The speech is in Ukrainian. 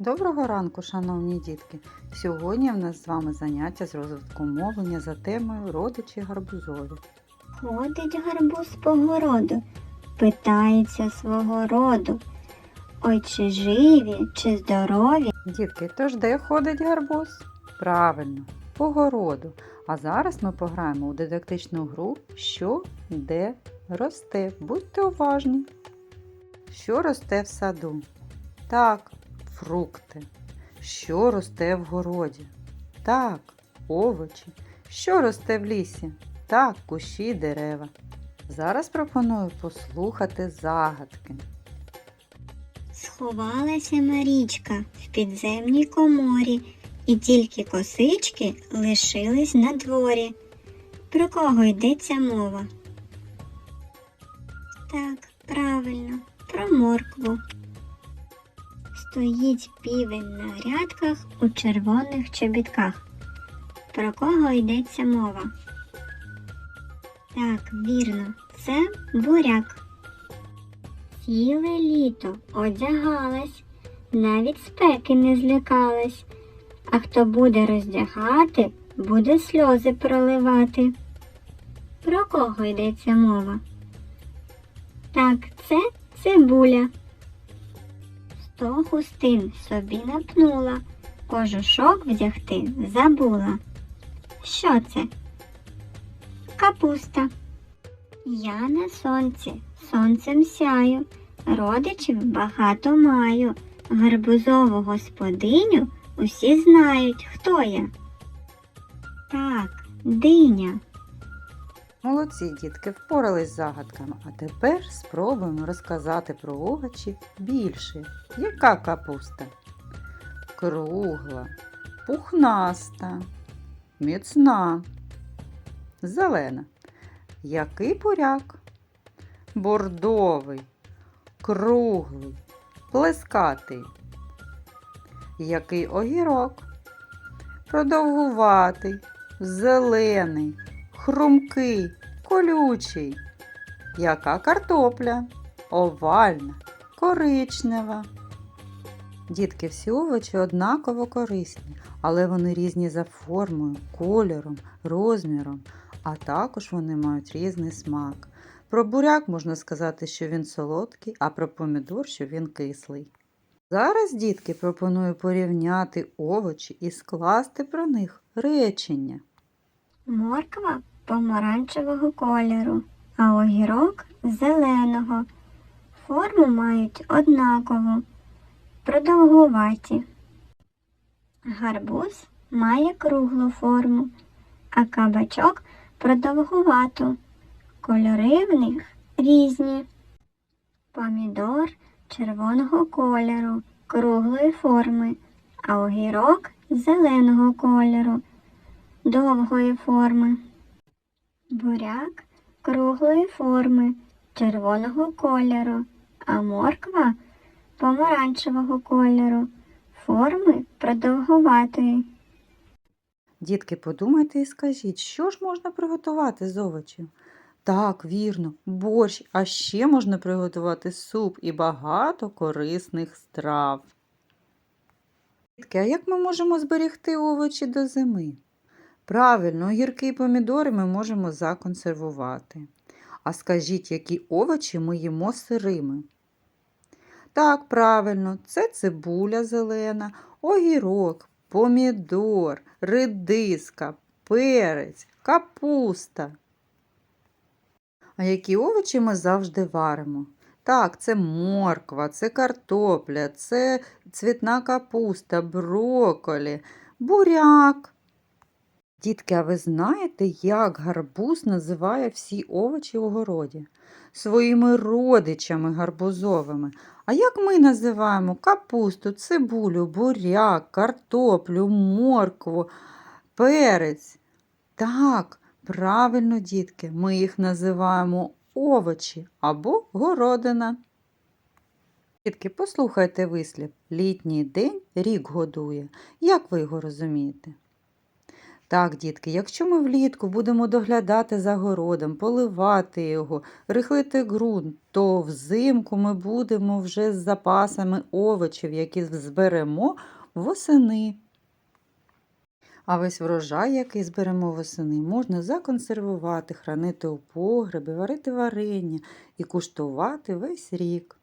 Доброго ранку, шановні дітки! Сьогодні в нас з вами заняття з розвитку мовлення за темою родичі гарбузові. Ходить гарбуз по городу, питається свого роду. Ой, чи живі, чи здорові? Дітки, тож де ходить гарбуз? Правильно, по городу. А зараз ми пограємо у дидактичну гру Що де росте. Будьте уважні. Що росте в саду? Так, фрукти. Що росте в городі? Так, овочі. Що росте в лісі? Так, кущі й дерева. Зараз пропоную послухати загадки. Сховалася Марічка в підземній коморі, і тільки косички лишились на дворі. Про кого йдеться мова? Так, правильно, про моркву. Стоїть півень на грядках у червоних чобітках. Про кого йдеться мова? Так, вірно, це буряк. Ціле літо одягалась, навіть спеки не злякалась. А хто буде роздягати, буде сльози проливати. Про кого йдеться мова? Так, це цибуля. Сто хустин собі напнула, кожушок вдягти забула. Що це? Капуста. Я на сонці, сонцем сяю, родичів багато маю. Гарбузову господиню усі знають, хто я. Так, диня. Молодці дітки впорались з загадками, а тепер спробуємо розказати про овочі більше. Яка капуста? Кругла, пухнаста, міцна, зелена. Який буряк? Бордовий, круглий, плескатий. Який огірок? Продовгуватий, зелений, хрумкий, колючий. Яка картопля? Овальна, коричнева. Дітки, всі овочі однаково корисні, але вони різні за формою, кольором, розміром, а також вони мають різний смак. Про буряк можна сказати, що він солодкий, а про помідор, що він кислий. Зараз, дітки, пропоную порівняти овочі і скласти про них речення. Морква помаранчевого кольору, а огірок зеленого. Форму мають однакову, продовгуваті. Гарбуз має круглу форму, а кабачок продовгувату. Кольори в них різні. Помідор червоного кольору, круглої форми, а огірок зеленого кольору, довгої форми. Буряк круглої форми, червоного кольору, а морква помаранчевого кольору, форми продовгуватої. Дітки, подумайте і скажіть, що ж можна приготувати з овочів? Так, вірно, борщ, а ще можна приготувати суп і багато корисних страв. Дітки, а як ми можемо зберегти овочі до зими? Правильно, огірки і помідори ми можемо законсервувати. А скажіть, які овочі ми їмо сирими? Так, правильно, це цибуля зелена, огірок, помідор, редиска, перець, капуста. А які овочі ми завжди варимо? Так, це морква, це картопля, це цвітна капуста, броколі, буряк. Дітки, а ви знаєте, як гарбуз називає всі овочі у городі? Своїми родичами гарбузовими. А як ми називаємо капусту, цибулю, буряк, картоплю, моркву, перець? Так, правильно, дітки, ми їх називаємо овочі або городина. Дітки, послухайте вислів. Літній день рік годує. Як ви його розумієте? Так, дітки, якщо ми влітку будемо доглядати за городом, поливати його, рихлити ґрунт, то взимку ми будемо вже з запасами овочів, які зберемо восени. А весь врожай, який зберемо восени, можна законсервувати, хранити у погребі, варити варення і куштувати весь рік.